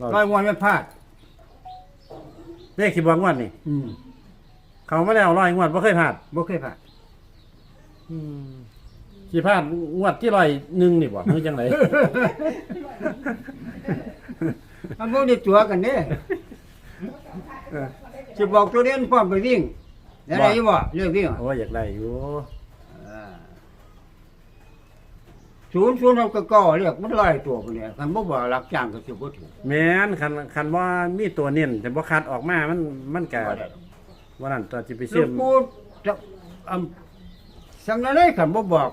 ร้อยร้อยงวดไม่พลาด เลขสิบวงวดนี่ อืมเขาไม่ได้เอาร้อยงวดบ่เคยพลาดบ่เคยพลาดสิพลาดงวดที่ร้อยหนึ่งนี่บ่คือจังไดมันบ่ได้ตัวกันเด้เออสิบอกตัวเรียนพร้อมไปวิ่งแล้วได้อยู่บ่เลิกวิ่งอะ โอ้ยอยากได้อยู่ ศูนย์ศูนย์เราก็ก่อเรียกมันร้อยตัวพุ่นเนี่ยคันบ่บ่รับจ้างก็สิบ่ถึงแม้นคันคันว่ามีตัวเน้นแต่บ่คัดออกมามันมันก็ว่านั่นตัวสิไปลูเชื่อกมปูจะอำสังนั้นได้คันบ่บอก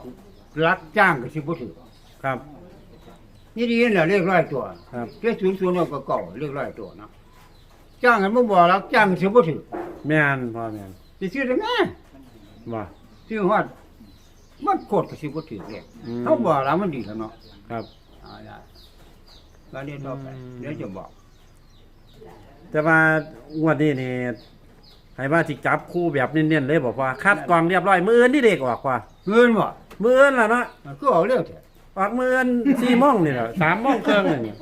รับจ้างก็สิบ่ถึงครับ นี่ดีนั่นแหละเรียกร้อยตัวครับแค่ศูนย์ศูนย์เราก็ก่อเรียกร้อยตัวเนาะจ้างกันบ่บอกรับจ้างก็สิบ่ถึงแม่นพ่อแม่นสิซื้อได้แม่บ่ ซื้อฮอด มันโคตรก็สิบ่ถึงเลยอืม เขาบอกแล้วมันดีแล้วเนาะครับ เอาล่ะก็เรียนต่อไปอืม เดี๋ยวจะบอกแต่ว่างวดนี้นี่ให้ว่าสิจับคู่แบบเน้นๆเลยบอกว่าคัดกรองเรียบร้อยมื้ออื่นนี่เด็กออกว่าเงินบ่มื้ออื่นล่ะเนาะมันก็เอาเร็วแท้ออกมื้ออื่น4โมงนี่แหละ3โมงครึ่งนี่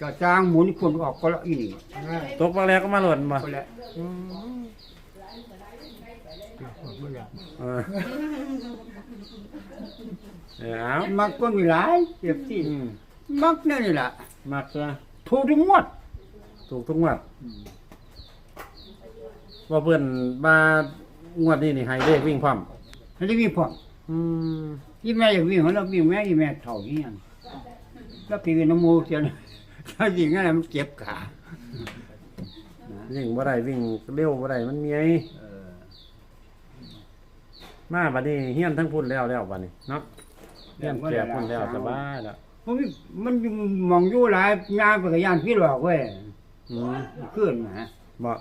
ก็จ้างหมุนคนออกก็ละอีนี่ตกมาแล้วก็มาหล่นบ่ก็แล้ว เออเออเอามักก็มีหลายเจ็บที่อืมมักแนี่นี่ล่ะมักซะถูกทุกงวดถูกทุกงวดว่าเพิ่นมางวดนี้นี่ให้เลขวิ่งพร้อมให้ได้มีพร้อมอืมที่แม่อยากวิ่งของเราวิ่งแม่ที่แม่เท่านี้ยังแล้วปีนโมเสียนะถ้าวิ่งอะไรมันเจ็บขา วิ่งบ่ได้วิ่งเร็วบ่ได้มันเมียเออ มาบัดนี้เฮียนทั้งพุ่นแล้วแล้วบัดนี้เนาะเฮียนแก่พุ่นแล้วสบายแล้วมันมีมันมองอยู่หลายงานไปกับยานพี่หลอกเว้ยอืมขึ้นมาบ่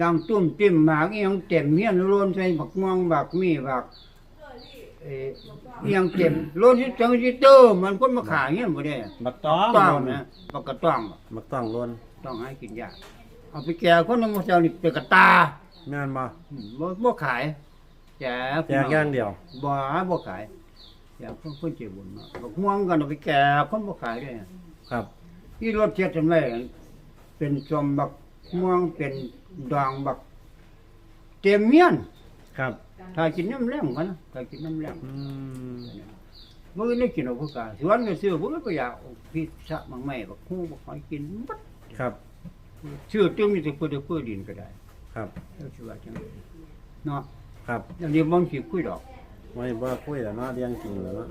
ดังตุ้มติ่มหมากอีหยังเต็มเมียนโลนใส่บักม่วงบักมีบักเอ่ออีหยังเต็มโลนที่จังสิเตอร์มันคนมาขายเงี้ยบ่ได้บักต้องต้องโลนนะบักกระต้องบักต้องโลนต้องให้กินยาเอาไปแก่คนนึงมาเจ้านี่เป็นกระตาแม่นบ่อืมบ่บ่ขาย แจกแจกอย่างเดียว บ่บ่ขายแจกคนคนเจ็บบุญเนาะบักม่วงกันเอาไปแก่คนบ่ขายด้วยครับที่รถเทียดกันไว้เป็นสมบักม่วงเป็นดองบัก เต็มเมียนครับถ้ากินน้ำแรงกันนะถ้ากินน้ำแรงอืมมื้อนี้กินเอาผู้กาสวนก็ซื้อผู้ก็อยากเอาพิซซ่ามังไม่บักฮู้บักหอยกินบัดครับซื้อตึ้งนี่สิเพื่อเพื่อดินก็ได้ ครับแล้วสิว่าจังเนาะ ครับอย่างนี้บ่สิคุยดอก ไม่บ่คุยแล้วเนาะเรื่องจริงแล้วเนาะ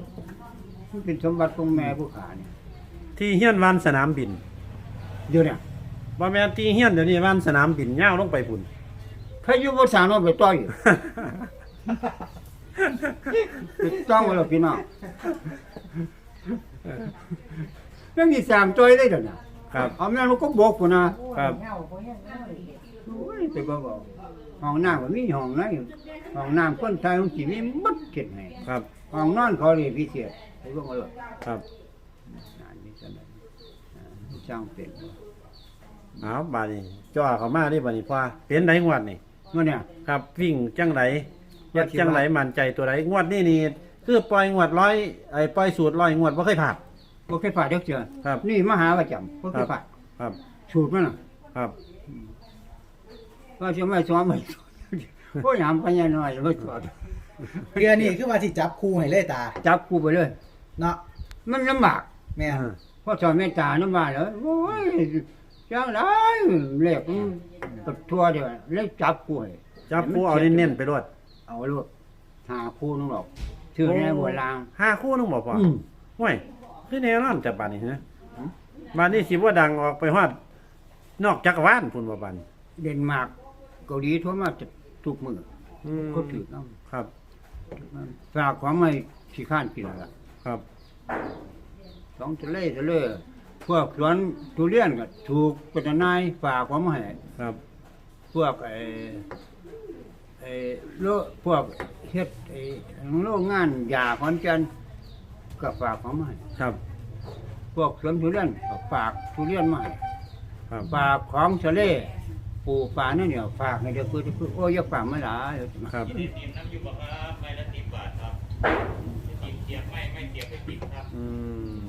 มันเป็นสมบัติของแม่ผู้ขาเนี่ยที่เฮียนวันสนามบินเดี๋ยวเนี่ยบ่แม่นที่เฮียนเดี๋ยวนี้วันสนามบินยาวลงไปพุ่น ใครอยู่บ่สร้างเอาไปต่อยอยู่ถูกต้องบ่ล่ะพี่น้องยังมีสร้างต่อยได้เด้อเนี่ยครับ เอาแม่นมันก็บอกพุ่นนะครับ โอ้ยไปบ่บอก ห้องน้ำก็มีห้องไหนห้องน้ำคนไทยของสิมีหมัดเก็บให้ครับ ห้องนอนเขาเลยพิเศษไปเบิ่งเอาเลยครับนานนี้จังได๋อ่าช่างเป็นบ่เอาบาดนี้จ่อเข้ามาดิบาดนี้พ่อเป็นไดงวดนี่มื้อเนี่ยครับวิ่งจังไดเฮ็ดจังไดมั่นใจตัวใดงวดนี้นี่คือปล่อยงวดร้อยไอ้ปล่อยสูตรร้อยงวดบ่เคยผ่านบ่เคยพลาดเด้อเจ้าครับ นี่มาหาประจำบ่เคยพลาดครับ สูตรมันน่ะครับ ว่าสิไม่สอนไม่สอนโอ้ยหามไปยังน้อยบ่สอนเรือนี่คือว่าที่จับคู่ให้เลยตา จับกูไปเลย เนาะมันลำบากแม่นพอสอนเมตตาน้ำมาแล้วโอ้ยจังได๋เล็กมันปัดทั่วเดียวเลยจับกูให้จับผู้เอาเน้นๆไปรวดเอาลูกหาคู่นึงหรอกชื่อแน่โบราณห้าคู่นึงบ่พ่ออืมห่วยคือแน่นอนจะบาดนี้ฮะอืมบาดนี้สิบ่ดังออกไปฮอดนอกจักรวาลพุ่นบ่บาดนี้เดนมาร์ก เกาหลีทั่วมาจะทุกมืออืมก็ถือน้ครับำฝากของไม่ขี้ข้านกินแล้วล่ะครับ สองทะเลทะเลพวกสวนทุเรียนก็ถูกเป็นนายฝากของมาให้ครับ พวกไอ้ไอ้โลพวกเฮ็ดไอ้โรงงานยาขอนแก่นก็ฝากของมาให้ครับ พวกสวนทุเรียนก็ฝากทุเรียนมาให้ ครับ ฝากของทะเล ปูปลาเนี่ยเนี่ยฝากให้เด็กเพื่อเพื่อโอ้ยอย่าฝากไม่หลายครับ ทีมน้ำอยู่บอกครับไม่ละสิบบาทครับทีมเทียบไม่ไม่เทียบไปติดครับอืม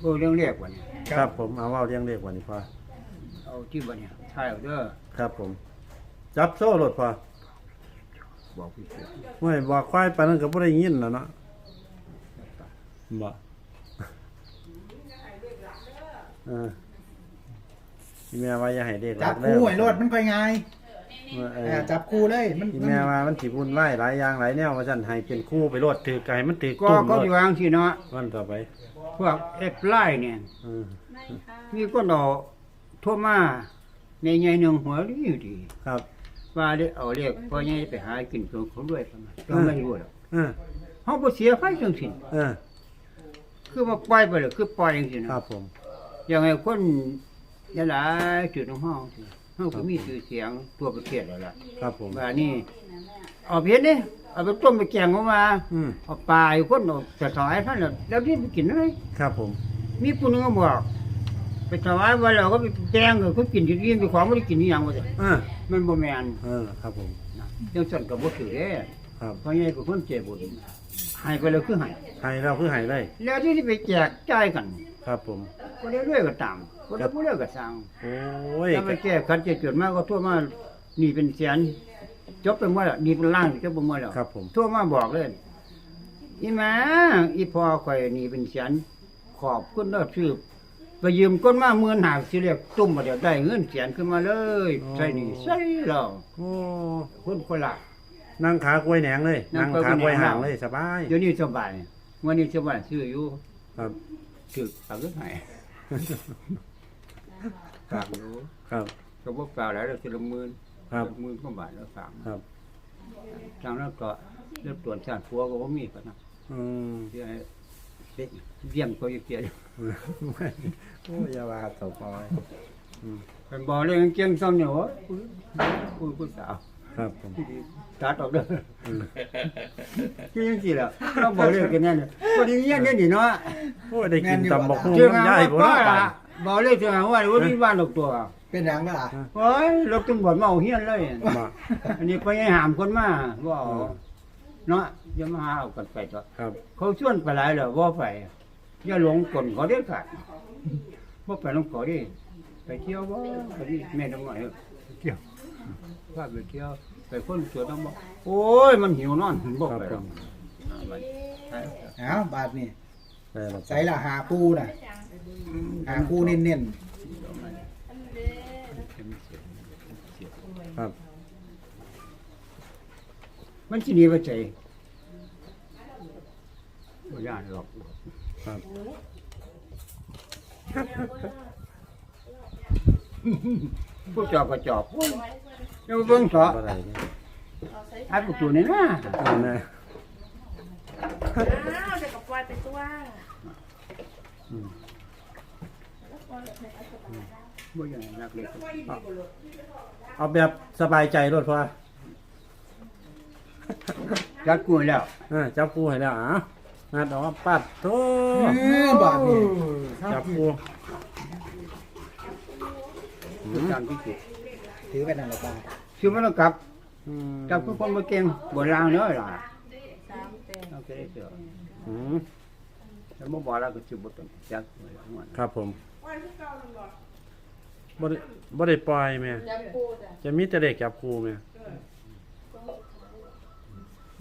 โอ้เรื่องเรียกวันนี้ครับผมเอาเอาเรียงเลขวันนี้พอเอาที่วันนี้ใช่เอาเด้อครับผม จับโซ่รถพอบอกพี่เสือไม่บอกควายปานนั้นก็บ่ได้ยินแล้วเนาะบ่เออ ที่แม่ว่าอย่าให้เด็กจับเด้คู่อให้รถมันค่อยง่ายเออ อ่าจับคู่เลยมันที่มัน แม่ว่ามันสิวุ่นวายหลายอย่างหลายแนวว่าซั่นให้เป็นคู่ไปโลดถือไก่มันถือก็ตุ่มก็โลอยู่ดวางสิเนาะวันต่อไปพวกเอฟไล่เนี่ยเออมีคนเอาทั่วมาในใหญ่หนึ่งหัวดีอยู่ดีครับว่าได้เอาเรียกพ่อใหญ่ไปหากินของเขาด้วยประมาณก็ไม่รู้หรอกเออเฮาบ่เสียไฟจังซี่เออคือว่าปล่อยไปเลยคือปล่อยจังซี่นะครับผม อย่างไงคน หลายๆจุดของเฮาสิเฮาก็มีชื่อเสียงทั่วประเทศแล้วล่ะครับผม ว่านี่เอาเพียนนี่เอาไปต้มไปแกงออกมาอืมเอาปลาอยู่คนเอาจะถวายท่านแล้วแล้วนี่ไปกินอะไรครับผม มีผู้หนึงก็บอกไปถวายว่าเราก็ไปแกงก็เขากินจนอิ่มไปของบ่ได้กินอีหยังว่าซั่นเออ มันบ่แม่นเออ ครับผม นะจังซั่นก็บ่ถือเด้ครับเพราะใหญ่เป็นคนเจ็บบุญให้ไปแล้วคือให้ให้เราคือให้เลยแล้วที่ที่ไปแจกจ่ายกันครับผมบ่ได้เรื่อยก็ตาม บ่ได้บ่เรื่อยก็สร้างโอ้ยถ้าไปแก้คันเจ็บจดมาก็ทั่วมานี่เป็นแสนจบไปหมดแล้วนี่เป็นล้านจบไปหมดแล้วครับผม ทั่วมาบอกเลยอีแม่อีพ่อข่อยนี่เป็นแสนขอบคุณเด้อซื้อไปยืมก้นมาหมื่นหาสิเรียกตุ้มมาเดี๋ยวได้เงินแสนขึ้นมาเลยใช่นี่ใช่แล้วโอ้คนคนละ นั่งขากล้วยแหนงเลยนั่นั่งงขากล้วยขากล้วยแหนงห่างเลยสบายเดี๋ยวนี้สบายวันนี้สบายซื้ออยู่ครับ ถือปากก็หาย ฝากอยู่ครับ ก็บอกฝากแล้วเราสิละหมื่นครับหมื่นกว่าบาทแล้วฝากครับทางนั้นก็เริ่มตรวจสารพัวก็บ่มีกันนะอืมที่ให้เด็กเยี่ยมก็อยู่เกียร์ไม่โอ้ยอย่าว่าเต่าปอยเป็นบ่เรื่องเก่งซ้ำเนี่ยโอ้ยคุยผู้สาว ครับผม ตัดออกเด้ออืมคือจังซี่ล่ะต้องบ่เรื่องกันแน่เนี่ยบ่ได้เรียนเนี่ยนี่เนาะโอ้ยได้กินตำบักหุ่งเชื่อมันงานย่ายว่าบ่ก็เนาะ ล่ะบ่เรื่องเชื่อว่าว่ามีบ้านดอกตัวเป็นหยังล่ะโอ้ยรถตำรวจมาเอาเฮียนเลยมาอันนี้ไปให้หามคนมาว่าเอาอืมเนาะอย่ามาหาเอากันไปต่อครับ เขาชวนไปหลายแล้วบ่ไปอย่าหลงกลเขาเด็ดขาดบ่ไปหลงเขาดิไปเที่ยวบ่ไปนี่แม่น้องหน่อยเออไปเที่ยวพาไปเที่ยวไปคนสวนต้องบ่โอ้ยมันหิวนอนบ่ไปหรอกอ่าไปใช่เอาบาทนี่ได้แล้วใส่ละหาคู่น่ะ หาคู่เน้นครับ มันสิหนีไปใจบ่ย่านหรอกครับผู้จอบก็จอบโอ้ยเดี๋ยวเบิ่งเถอะบ่ได้เนี่ยอัดประตูนี่นะเอาแน่อ้าวเดี๋ยวกับปล่อยไปตัวอืม บ่อย่างนักเล็กเอาแบบสบายใจรถพอจัดกูให้แล้วเออจับกูให้แล้วอะงัดออกปัดโตๆเออบาทนี่จับกูตามที่สุดถือไปนั่นละบาทคือมันต้องกลับอืมกลับคือคนมาเก่งบนรางเนาะล่ะสามเต็มโอเคเสืออืมแล้วบ่บอกแล้วก็สิบ่ต้องจัดไว้ทั้งวันครับผม บ่ได้บ่ได้ปล่อยแม่ยับปูจ้ะจะมีแต่เด็กจับกูแม่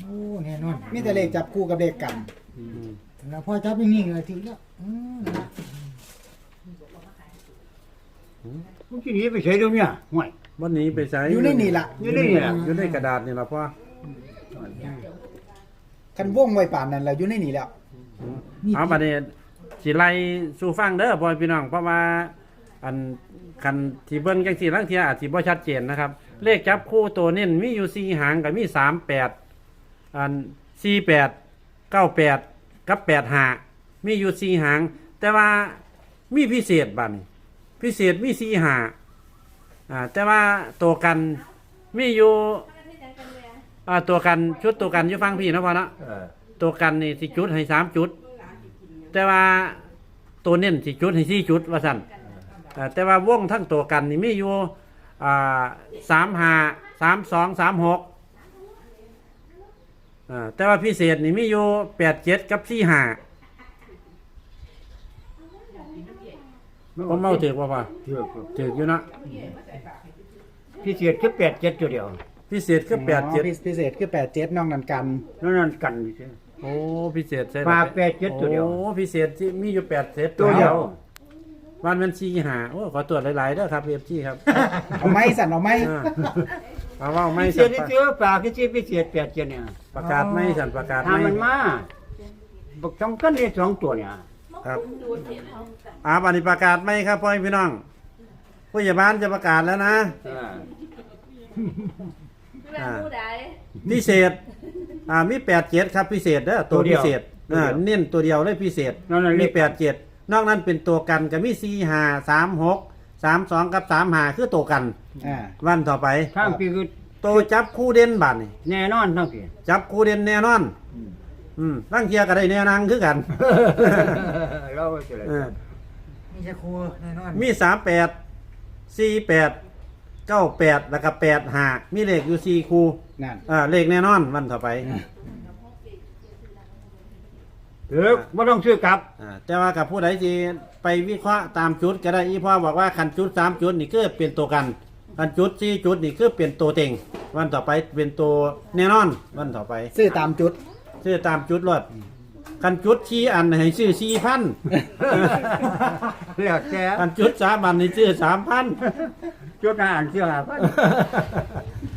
โอ้แน่นอนมีแต่เลขจับคู่กับเลขกันอืมแล้วพอจับอย่างนี้ก็ถึงแล้วอืมมึงสิหนีไปไสเดี๋ยวเนี้ห่วยวันนี้ไปใช้อยู่ในนี่ล่ะอยู่ในนี่ล่ะ อยู่ในกระดาษนี่ล่ะพ่อคันวงไว้ป่านนั้นแล้วอยู่ในนี่แล้ว เอาบัดนี้ สิไล่สู่ฟังเด้อพ่อพี่น้องเพราะว่าอันคันที่เบิ่งจังซี่ลางเที่ยอาจสิบ่ชัดเจนนะครับ เลขจับคู่ตัวเน้นมีอยู่สี่หางก็มี38อัน48 98กับ85มีอยู่สี่หาง แต่ว่ามีพิเศษบัดนี้พิเศษมีสี่หาอ่าแต่ว่าตัวกันมีอยู่อ่าตัวกันชุดตัวกันอยู่ฟังพี่นะพ่อเนาะเออตัวกันนี่สิจุดให้สามจุด แต่ว่าตัวเน้นสิจุดให้สี่จุดว่าสั่นเอ่อแต่ว่าวงทั้งตัวกันนี่มีอยู่อ่าสามห้าสามสองสามหกอ่าแต่ว่าพิเศษนี่มีอยู่แปดเจ็ดกับสี่ห้าผมเมาถือบ่พ่อเถือกถืออยู่เนาะพิเศษคือแปดเจ็ดตัวเดียวพิเศษคือแปดเจ็ดอ๋อพิเศษคือแปดเจ็ดน้องนันกัน นั่นนั่นกันอยู่ใช่ โอ้พิเศษใช่ปลาแปดเจ็ดตัวเดียว โอ้พิเศษที่มีอยู่แปดเซตตัวเดียววันมันชีหาโอ้ขอตรวจหลายๆเด้อครับเอฟจีครับเอาไม้สั่นเอาไม้อ่าเอาว่าไม่พิเศสัษนที่ปะเจอปลาพิเศษพิเศษแปดเจ็ดเนี่ยประกาศไม่สันประกาศถ้าไม่มันมาบอกต้องกันได้สองตัวเนี่ยครับดูเห็นเขาอาบันนี้ประกาศไม่ครับพ่อพี่น้องผู้ใหญ่บ้านจะประกาศแล้วนะ เออเรื่องผู้ใดพิเศษ อ่ามีแปดเจ็ดครับพิเศษเด้อตัวพิเศษอ่าเน้นตัวเดียวเลยพิเศษนั่นน่ะมีเรียกแปดเจ็ดนอกนั้นเป็นตัวกันกับมีสี่ห้าสามหกสามสองกับสามห้าคือตัวกัน อ่า วันต่อไปทางพี่คือตัวจับคู่เด่นบัตรนี่แน่นอนทั้งพี่จับคู่เด่นแน่นอน อืมตั้งเทียก็ได้แน่นางคือกันเราจะเลยเออมีจะครัวแน่นอนมีสามแปดสี่แปดเก้าแปดแล้วก็แปดห้ามีเลขอยู่สี่คู่ นั่นอ่าเลขแน่นอนวันต่อไปเออไม่ต้องซื้อกลับ อ่าแต่ว่ากับผู้ใดที่ไปวิเคราะห์ตามจุดก็ได้อีพ่อบอกว่าคันจุดสามจุดนี่คือเป็นตัวกันคันจุดสี่จุดนี่คือเป็นตัวเต็งวันต่อไปเป็นตัวแน่นอนวันต่อไปซื้อตามจุด ซื้อตามจุดรถคันจุดชี้อันให้ซื้อสี่พันแล้วแต่คันจุดสามอันนี่ซื้อสามพัน จุดหน้าอ่านเชื่อหาพัน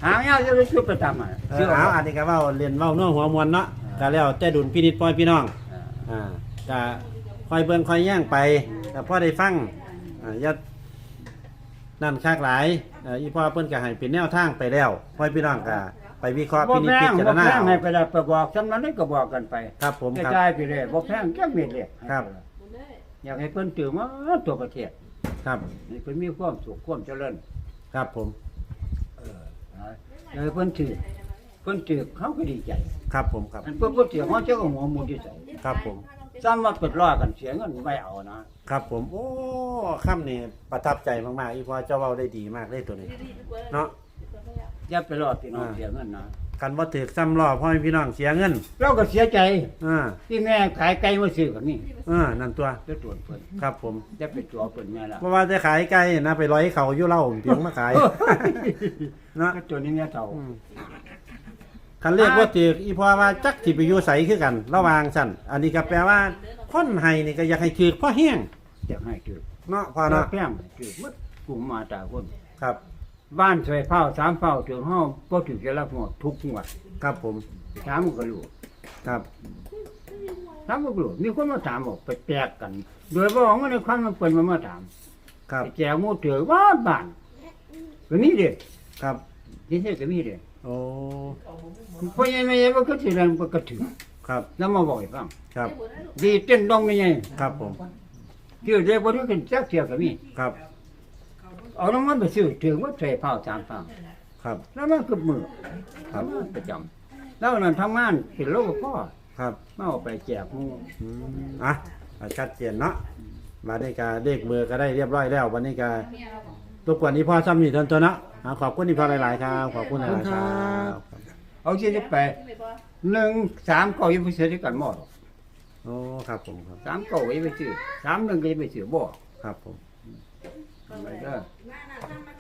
หางยาวจะไปชุดประจำอะเออเอาอันนี้ก็เว้าเรียนเว้าเนื้อหัวมวลเนาะก็แล้วแต่ดุลพินิจปล่อยพี่น้อง อ่าก็คอยเบิ่งคอยแย่งไปแต่พ่อได้ฟังอ่าอย่านั่นคากหลายเอ่ออีพ่อเพิ่นก็ให้เป็นแนวทางไปแล้วพ่อยพี่น้องก็ไปวิเคราะห์บ่พินิจแพพิงจารบ่ณาแพงเอาให้ไปแล้วไปบอกจำนั้นได้ก็บอกกันไปครับผมกระครับ จายไปเลยบ่แพงจักเม็ดเลยครับ อยากให้เพิ่นตื่นมาตัวประเทศครับให้เพิ่นมีความสุขความเจริญ ครับผม อยากให้เพิ่นถือเพิ่นถือเขาก็ดีใจครับผมครับ อันเพิ่นบ่ถือเขาเจ้าก็หัวหมุนที่ใส่ครับผม ซ้ำว่าเปิดล้อกันเสียเงินไม่เอานะครับผม โอ้ค่ำนี่ประทับใจมากๆอีพ่อเจ้าเว้าได้ดีมากเลยตัวนี้ เนาะอย่าไปรอพี่น้องอ่าเสียเงินนะ กันว่าถือซ้ำล้อพ่อพี่น้องเสียเงินเราก็เสียใจอ่าที่แม่ขายไก่มาซื้อกับนี่อ่านั่นตัวจะตรวจเพิ่นครับผมจะไปตัวเพิ่นแม่ละเพราะว่าจะขายไก่นะไปร้อยเขาอยู่เล่าเพียงมาขายเนาะก็ตัวนี้แม่เฒ่าอืมคันเรียกว่าถืออีพอว่าจักสิไปอยู่ใสคือกัน ระหวางสั่นอันนี้ก็แปลว่าคนให้นี่ก็อยากให้ถือพ่อแห้งอยากให้ถือเนาะพอพาเนาะแพงถือหมดกลุ่มมาจากคนครับ บ้านใส่เฝ้าสามเฝ้าถึงห้องบ่ถึงจะรับหมดทุกงวดครับผมถามก็รู้ครับถามก็รู้มีคนมาถามบอกไปแจกกัน โดยบ่ของในความมันเปิ้นมามาถามครับไปแจกหมู่ถือว่าบ้านก็มีเด้ครับที่นี่ก็มีเด้โอ้เพราะยังไงบ่คือสิแรงบ่ก็ถือครับ แล้วมาบอกให้ฟังครับ ดีเต้นดองนี่ไงครับผมที่เรียกบ่ได้ขึ้นจักเที่ยก็มีครับ เอาน้ำมันไปซื้อถึงว่าใส่เฝ้าสามเฝ้าครับ แล้วมันก็มือครับ ทำงานประจำแล้วนั่นทำงานเป็นโลกพ่อครับมาเอาไปแจกหมู่อืมอะอะชัดเจนเนาะมาได้กาเลขเบอร์ก็ได้เรียบร้อยแล้ว วันนี้ก็รบกวนนี้พ่อซ้ำนี่ทนตัวเนาะอะขอบคุณที่พ่อหลายๆครับขอบคุณหลายๆครับเอาที่นี่ไปหนึ่งสามเก้ายังไปซื้อที่กันหมดโอ้ครับผมครับสามเก้ายังไปซื้อสามหนึ่งก็ยังไปซื้อบ่ครับผมไปเ Gracias.